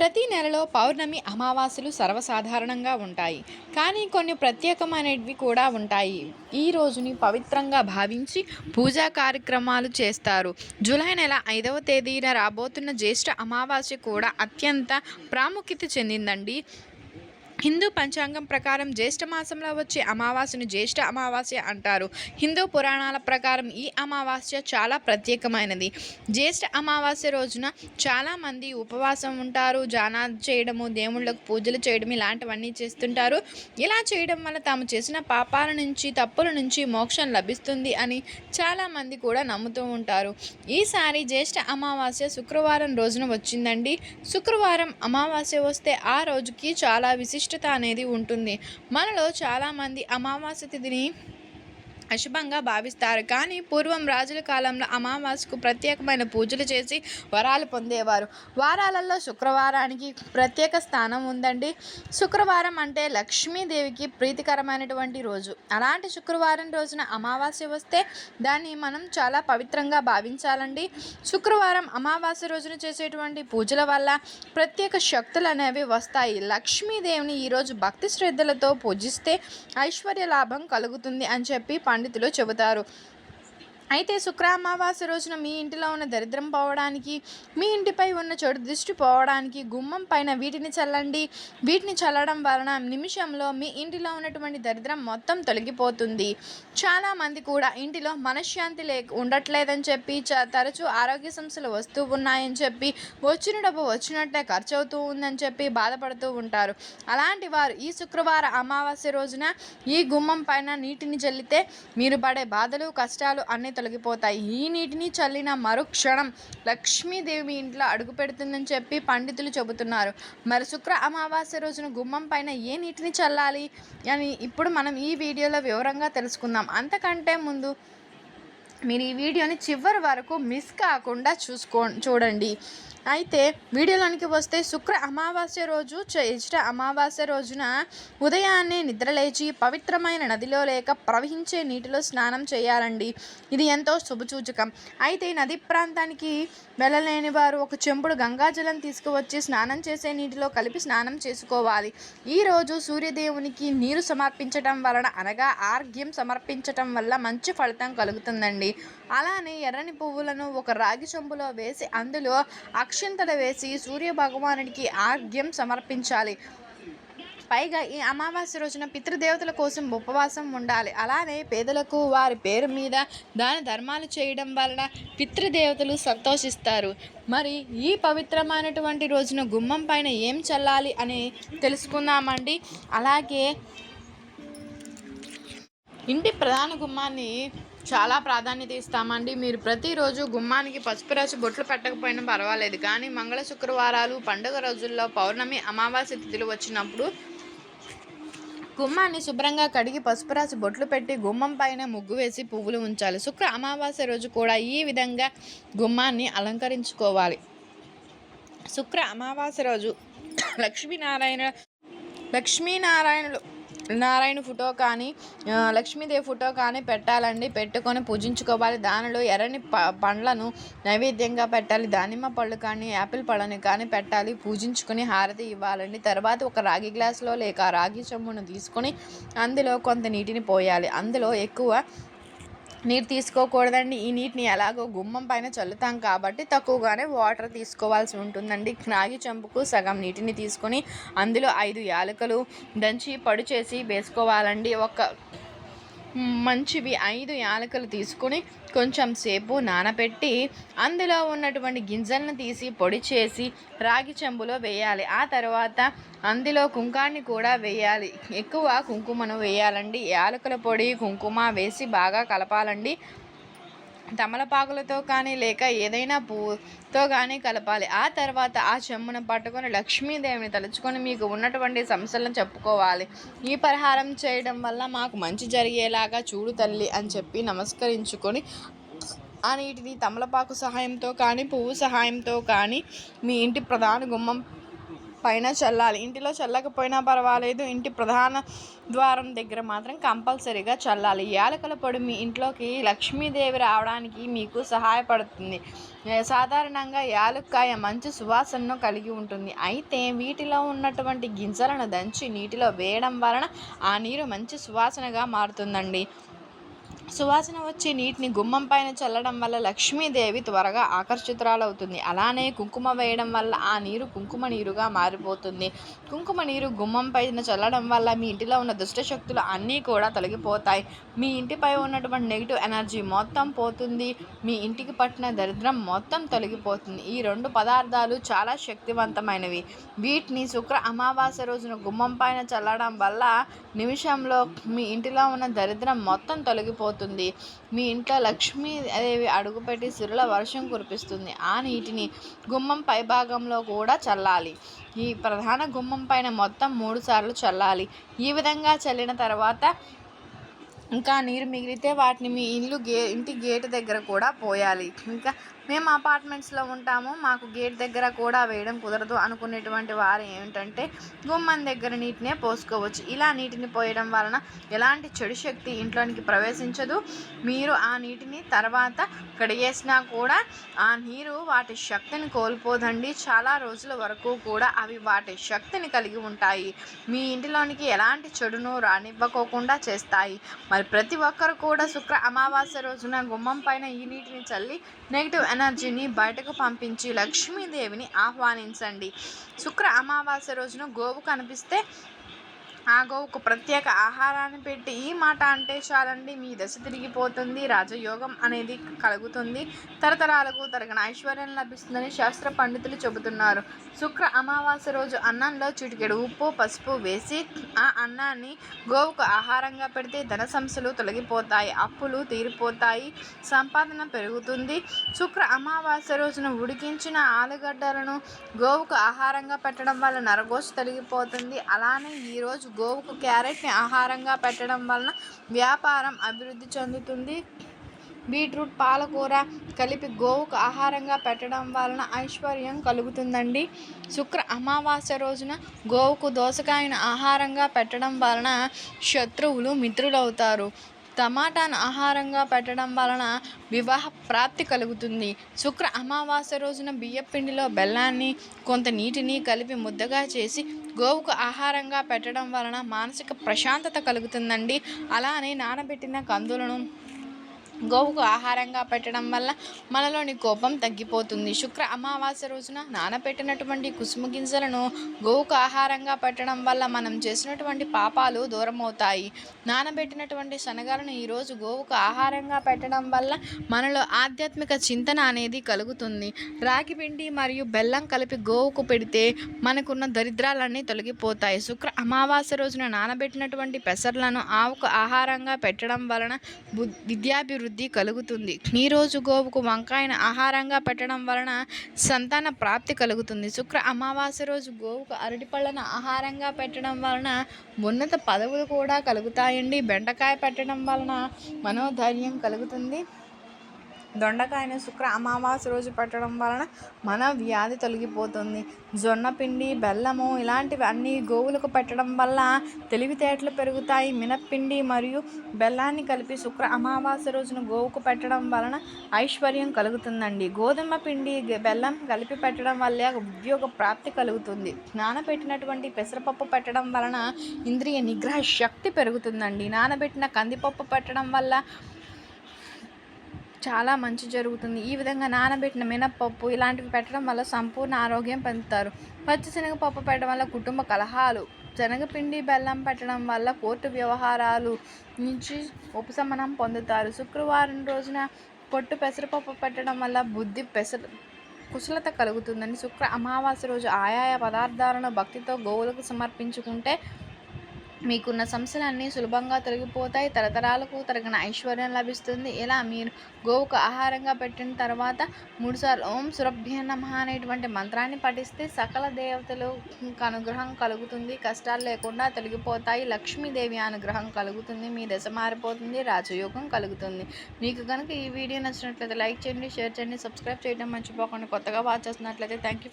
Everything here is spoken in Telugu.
ప్రతి నెలలో పౌర్ణమి అమావాస్యలు సర్వసాధారణంగా ఉంటాయి. కానీ కొన్ని ప్రత్యేకమైనవి కూడా ఉంటాయి. ఈ రోజుని పవిత్రంగా భావించి పూజా కార్యక్రమాలు చేస్తారు. జూలై నెల ఐదవ తేదీన రాబోతున్న జ్యేష్ఠ అమావాస్య కూడా అత్యంత ప్రాముఖ్యత చెందిందండి. హిందూ పంచాంగం ప్రకారం జ్యేష్ఠ మాసంలో వచ్చే అమావాస్యను జ్యేష్ఠ అమావాస్య అంటారు. హిందూ పురాణాల ప్రకారం ఈ అమావాస్య చాలా ప్రత్యేకమైనది. జ్యేష్ఠ అమావాస్య రోజున చాలామంది ఉపవాసం ఉంటారు. జానా చేయడము దేవుళ్ళకు పూజలు చేయడం ఇలాంటివన్నీ చేస్తుంటారు. ఇలా చేయడం వల్ల తాము చేసిన పాపాల నుంచి తప్పుల నుంచి మోక్షం లభిస్తుంది అని చాలామంది కూడా నమ్ముతూ ఉంటారు. ఈసారి జ్యేష్ఠ అమావాస్య శుక్రవారం రోజున వచ్చిందండి. శుక్రవారం అమావాస్య వస్తే ఆ రోజుకి చాలా విశిష్ట విశిష్టత అనేది ఉంటుంది. మనలో చాలామంది అమావాస్య తిథిని అశుభంగా భావిస్తారు. కానీ పూర్వం రాజుల కాలంలో అమావాస్యకు ప్రత్యేకమైన పూజలు చేసి వరాలు పొందేవారు. వారాలలో శుక్రవారానికి ప్రత్యేక స్థానం ఉందండి. శుక్రవారం అంటే లక్ష్మీదేవికి ప్రీతికరమైనటువంటి రోజు. అలాంటి శుక్రవారం రోజున అమావాస్య వస్తే దాన్ని మనం చాలా పవిత్రంగా భావించాలండి. శుక్రవారం అమావాస్య రోజున చేసేటువంటి పూజల వల్ల ప్రత్యేక శక్తులు అనేవి వస్తాయి. లక్ష్మీదేవిని ఈరోజు భక్తి శ్రద్ధలతో పూజిస్తే ఐశ్వర్య లాభం కలుగుతుంది అని చెప్పి పండితులు చెబుతారు. అయితే శుక్ర అమావాస్య రోజున మీ ఇంటిలో ఉన్న దరిద్రం పోవడానికి మీ ఇంటిపై ఉన్న చెడు దృష్టి పోవడానికి గుమ్మం పైన వీటిని చల్లండి. వీటిని చల్లడం వలన నిమిషంలో మీ ఇంటిలో ఉన్నటువంటి దరిద్రం మొత్తం తొలగిపోతుంది. చాలామంది కూడా ఇంటిలో మనశ్శాంతి లే ఉండట్లేదని చెప్పి చ తరచూ ఆరోగ్య సమస్యలు వస్తూ ఉన్నాయని చెప్పి వచ్చిన డబ్బు వచ్చినట్టే ఖర్చు అవుతూ ఉందని చెప్పి బాధపడుతూ ఉంటారు. అలాంటి వారు ఈ శుక్రవార అమావాస్య రోజున ఈ గుమ్మం పైన నీటిని చల్లితే మీరు పడే బాధలు కష్టాలు అన్నీ తొలగిపోతాయి. ఈ నీటిని చల్లిన మరుక్షణం లక్ష్మీదేవి ఇంట్లో అడుగు పెడుతుందని చెప్పి పండితులు చెబుతున్నారు. మరి శుక్ర అమావాస్య రోజున గుమ్మం పైన ఏ నీటిని చల్లాలి అని ఇప్పుడు మనం ఈ వీడియోలో వివరంగా తెలుసుకుందాం. అంతకంటే ముందు మీరు ఈ వీడియోని చివరి వరకు మిస్ కాకుండా చూసుకో చూడండి. అయితే వీడియోలోనికి వస్తే శుక్ర అమావాస్య రోజు జ్యేష్ఠ అమావాస్య రోజున ఉదయాన్నే నిద్రలేచి పవిత్రమైన నదిలో లేక ప్రవహించే నీటిలో స్నానం చేయాలండి. ఇది ఎంతో శుభసూచకం. అయితే నది ప్రాంతానికి వెళ్ళలేని వారు ఒక చెంపుడు గంగాజలం తీసుకువచ్చి స్నానం చేసే నీటిలో కలిపి స్నానం చేసుకోవాలి. ఈరోజు సూర్యదేవునికి నీరు సమర్పించటం వలన అనగా ఆర్ఘ్యం సమర్పించటం వల్ల మంచి ఫలితం కలుగుతుందండి. అలానే ఎర్రని పువ్వులను ఒక రాగి చెంబులో వేసి అందులో అక్షింతలు వేసి సూర్య భగవానుడికి ఆర్ఘ్యం సమర్పించాలి. పైగా ఈ అమావాస్య రోజున పితృదేవతల కోసం ఉపవాసం ఉండాలి. అలానే పేదలకు వారి పేరు మీద దాన ధర్మాలు చేయడం వలన పితృదేవతలు సంతోషిస్తారు. మరి ఈ పవిత్రమైనటువంటి రోజున గుమ్మం పైన ఏం చల్లాలి అని తెలుసుకుందామండి. అలాగే ఇంటి ప్రధాన గుమ్మాన్ని చాలా ప్రాధాన్యత ఇస్తామండి. మీరు ప్రతిరోజు గుమ్మానికి పసుపు రాసి బొట్లు పెట్టకపోయినా పర్వాలేదు. కానీ మంగళ శుక్రవారాలు పండుగ రోజుల్లో పౌర్ణమి అమావాస్య తిథులు వచ్చినప్పుడు గుమ్మాన్ని శుభ్రంగా కడిగి పసుపు రాసి బొట్లు పెట్టి గుమ్మం పైన ముగ్గు వేసి పువ్వులు ఉంచాలి. శుక్ర అమావాస్య రోజు కూడా ఈ విధంగా గుమ్మాన్ని అలంకరించుకోవాలి. శుక్ర అమావాస్య రోజు లక్ష్మీనారాయణ లక్ష్మీనారాయణులు నారాయణ ఫోటో కానీ లక్ష్మీదేవి ఫోటో కానీ పెట్టాలండి. పెట్టుకొని పూజించుకోవాలి. దానిలో ఎర్రని ప పండ్లను నైవేద్యంగా పెట్టాలి. దానిమ్మ పళ్ళు కానీ యాపిల్ పళ్ళని కానీ పెట్టాలి. పూజించుకొని హారతి ఇవ్వాలండి. తర్వాత ఒక రాగి గ్లాస్లో లేక రాగి చెమ్మును తీసుకొని అందులో కొంత నీటిని పోయాలి. అందులో ఎక్కువ నీరు తీసుకోకూడదండి. ఈ నీటిని ఎలాగో గుమ్మం పైన చల్లుతాం కాబట్టి తక్కువగానే వాటర్ తీసుకోవాల్సి ఉంటుందండి. రాగి చెంపుకు సగం నీటిని తీసుకొని అందులో ఐదు యాలకులు దంచి పడు చేసి వేసుకోవాలండి. ఒక మంచివి ఐదు యాలకులు తీసుకొని కొంచెం సేపు నానబెట్టి అందులో ఉన్నటువంటి గింజలను తీసి పొడి చేసి రాగి చెంబులో వేయాలి. ఆ తర్వాత అందులో కుంకాన్ని కూడా వేయాలి. ఎక్కువ కుంకుమను వేయాలండి. యాలకుల పొడి కుంకుమ వేసి బాగా కలపాలండి. తమలపాకులతో కానీ లేక ఏదైనా పువ్వుతో కానీ కలపాలి. ఆ తర్వాత ఆ చెమ్మును పట్టుకొని లక్ష్మీదేవిని తలుచుకొని మీకు ఉన్నటువంటి సమస్యలను చెప్పుకోవాలి. ఈ పరిహారం చేయడం వల్ల మాకు మంచి జరిగేలాగా చూడు తల్లి అని చెప్పి నమస్కరించుకొని ఆ నీటిని తమలపాకు సహాయంతో కానీ పువ్వు సహాయంతో కానీ మీ ఇంటి ప్రధాన గుమ్మం పైన చల్లాలి. ఇంటిలో చల్లకపోయినా పర్వాలేదు. ఇంటి ప్రధాన ద్వారం దగ్గర మాత్రం కంపల్సరీగా చల్లాలి. యాలకుల పొడి మీ ఇంట్లోకి లక్ష్మీదేవి రావడానికి మీకు సహాయపడుతుంది. సాధారణంగా యాలుక్కాయ మంచి సువాసనను కలిగి ఉంటుంది. అయితే వీటిలో ఉన్నటువంటి గింజలను దంచి నీటిలో వేయడం వలన ఆ నీరు మంచి సువాసనగా మారుతుందండి. సువాసన వచ్చే నీటిని గుమ్మం పైన చల్లడం వల్ల లక్ష్మీదేవి త్వరగా ఆకర్షితురాలవుతుంది. అలానే కుంకుమ వేయడం వల్ల ఆ నీరు కుంకుమ నీరుగా మారిపోతుంది. కుంకుమ నీరు గుమ్మం పైన చల్లడం వల్ల మీ ఇంటిలో ఉన్న దుష్ట శక్తులు అన్నీ కూడా తొలగిపోతాయి. మీ ఇంటిపై ఉన్నటువంటి నెగిటివ్ ఎనర్జీ మొత్తం పోతుంది. మీ ఇంటికి పట్టిన దరిద్రం మొత్తం తొలగిపోతుంది. ఈ రెండు పదార్థాలు చాలా శక్తివంతమైనవి. వీటిని శుక్ర అమావాస్య రోజున గుమ్మం పైన చల్లడం వల్ల నిమిషంలో మీ ఇంటిలో ఉన్న దరిద్రం మొత్తం తొలగిపోతుంది. మీ ఇంట్లో లక్ష్మీదేవి అడుగుపెట్టి సిరుల వర్షం కురిపిస్తుంది. ఆ నీటిని గుమ్మం పైభాగంలో కూడా చల్లాలి. ఈ ప్రధాన గుమ్మం పైన మొత్తం మూడు సార్లు చల్లాలి. ఈ విధంగా చల్లిన తర్వాత ఇంకా నీరు మిగిలితే వాటిని మీ ఇల్లు గే ఇంటి గేటు దగ్గర కూడా పోయాలి. ఇంకా మేము అపార్ట్మెంట్స్లో ఉంటాము. మాకు గేట్ దగ్గర కూడా వేయడం కుదరదు. అనుకునేటువంటి వారు ఏమిటంటే గుమ్మం దగ్గర నీటినే పోసుకోవచ్చు. ఇలా నీటిని పోయడం వలన ఎలాంటి చెడు శక్తి ఇంట్లోనికి ప్రవేశించదు. మీరు ఆ నీటిని తర్వాత కడిగేసినా కూడా ఆ నీరు వాటి శక్తిని కోల్పోదండి. చాలా రోజుల వరకు కూడా అవి వాటి శక్తిని కలిగి ఉంటాయి. మీ ఇంటిలోనికి ఎలాంటి చెడును రానివ్వకోకుండా చేస్తాయి. మరి ప్రతి ఒక్కరు కూడా శుక్ర అమావాస్య రోజున గుమ్మం పైన ఈ నీటిని చల్లి నెగిటివ్ ఎనర్జీని బయటకు పంపించి లక్ష్మీదేవిని ఆహ్వానించండి. శుక్ర అమావాస్య రోజున గోవు కనిపిస్తే ఆ గోవుకు ప్రత్యేక ఆహారాన్ని పెట్టి ఈ మాట అంటే చాలండి. మీ దశ తిరిగిపోతుంది రాజయోగం అనేది కలుగుతుంది తరతరాలకు తరగని ఐశ్వర్యం లభిస్తుందని శాస్త్ర పండితులు చెబుతున్నారు. శుక్ర అమావాస్య రోజు అన్నంలో చిటికెడు ఉప్పు పసుపు వేసి ఆ అన్నాన్ని గోవుకు ఆహారంగా పెడితే ధన సమస్యలు తొలగిపోతాయి అప్పులు తీరిపోతాయి సంపాదన పెరుగుతుంది. శుక్ర అమావాస్య రోజున ఉడికించిన ఆలుగడ్డలను గోవుకు ఆహారంగా పెట్టడం వల్ల నరగోసు తొలగిపోతుంది. అలానే ఈరోజు గోవుకు క్యారెట్ని ఆహారంగా పెట్టడం వలన వ్యాపారం అభివృద్ధి చెందుతుంది. బీట్రూట్ పాలకూర కలిపి గోవుకు ఆహారంగా పెట్టడం వలన ఐశ్వర్యం కలుగుతుందండి. శుక్ర అమావాస్య రోజున గోవుకు దోసకాయను ఆహారంగా పెట్టడం వలన శత్రువులు మిత్రులవుతారు. టమాటాను ఆహారంగా పెట్టడం వలన వివాహ ప్రాప్తి కలుగుతుంది. శుక్ర అమావాస్య రోజున బియ్యపిండిలో బెల్లాన్ని కొంత నీటిని కలిపి ముద్దగా చేసి గోవుకు ఆహారంగా పెట్టడం వలన మానసిక ప్రశాంతత కలుగుతుందండి. అలానే నానబెట్టిన కందులను గోవుకు ఆహారంగా పెట్టడం వల్ల మనలోని కోపం తగ్గిపోతుంది. శుక్ర అమావాస్య రోజున నానబెట్టినటువంటి కుసుమ గింజలను గోవుకు ఆహారంగా పెట్టడం వల్ల మనం చేసినటువంటి పాపాలు దూరమవుతాయి. నానబెట్టినటువంటి శనగలను ఈరోజు గోవుకు ఆహారంగా పెట్టడం వల్ల మనలో ఆధ్యాత్మిక చింతన అనేది కలుగుతుంది. రాగి పిండి మరియు బెల్లం కలిపి గోవుకు పెడితే మనకున్న దరిద్రాలన్నీ తొలగిపోతాయి. శుక్ర అమావాస్య రోజున నానబెట్టినటువంటి పెసర్లను ఆవుకు ఆహారంగా పెట్టడం వలన బు- విద్యాభివృద్ధి కలుగుతుంది. ఈరోజు గోవుకు వంకాయను ఆహారంగా పెట్టడం వలన సంతాన ప్రాప్తి కలుగుతుంది. శుక్ర అమావాస్య రోజు గోవుకు అరటిపళ్ళను ఆహారంగా పెట్టడం వలన ఉన్నత పదవులు కూడా కలుగుతాయండి. బెండకాయ పెట్టడం వలన మనోధైర్యం కలుగుతుంది. దొండకాయను శుక్ర అమావాస్య రోజు పెట్టడం వలన మన వ్యాధి తొలగిపోతుంది. జొన్న పిండి బెల్లము ఇలాంటివి అన్ని గోవులకు పెట్టడం వల్ల తెలివితేటలు పెరుగుతాయి. మినప్పిండి మరియు బెల్లాన్ని కలిపి శుక్ర అమావాస్య రోజున గోవుకు పెట్టడం వలన ఐశ్వర్యం కలుగుతుందండి. గోధుమ పిండి బెల్లం కలిపి పెట్టడం వల్ల ఉద్యోగ ప్రాప్తి కలుగుతుంది. నానబెట్టినటువంటి పెసరపప్పు పెట్టడం వలన ఇంద్రియ నిగ్రహ శక్తి పెరుగుతుందండి. నానబెట్టిన కందిపప్పు పెట్టడం వల్ల చాలా మంచి జరుగుతుంది. ఈ విధంగా నానబెట్టిన మినప్పప్పు ఇలాంటివి పెట్టడం వల్ల సంపూర్ణ ఆరోగ్యం పొందుతారు. పచ్చిశనగపప్పు పెట్టడం వల్ల కుటుంబ కలహాలు శనగపిండి బెల్లం పెట్టడం వల్ల కోర్టు వ్యవహారాలు నుంచి ఉపశమనం పొందుతారు. శుక్రవారం రోజున పొట్టు పెసరపప్పు పెట్టడం వల్ల బుద్ధి పెసర కుశలత కలుగుతుందని శుక్ర అమావాస్య రోజు ఆయాయ పదార్థాలను భక్తితో గోవులకు సమర్పించుకుంటే మీకున్న సమస్యలన్నీ సులభంగా తొలగిపోతాయి తరతరాలకు తరగని ఐశ్వర్యం లభిస్తుంది. ఇలా మీరు గోవుకు ఆహారంగా పెట్టిన తర్వాత మూడుసార్లు ఓం సురభ్య నమః అనేటువంటి మంత్రాన్ని పఠిస్తే సకల దేవతలు అనుగ్రహం కలుగుతుంది. కష్టాలు లేకుండా తొలగిపోతాయి. లక్ష్మీదేవి అనుగ్రహం కలుగుతుంది. మీ దశ మారిపోతుంది. రాజయోగం కలుగుతుంది. మీకు కనుక ఈ వీడియో నచ్చినట్లయితే లైక్ చేయండి షేర్ చేయండి సబ్స్క్రైబ్ చేయడం మర్చిపోకండి. కొత్తగా వాచ్ చేస్తున్నట్లయితే థ్యాంక్ యూ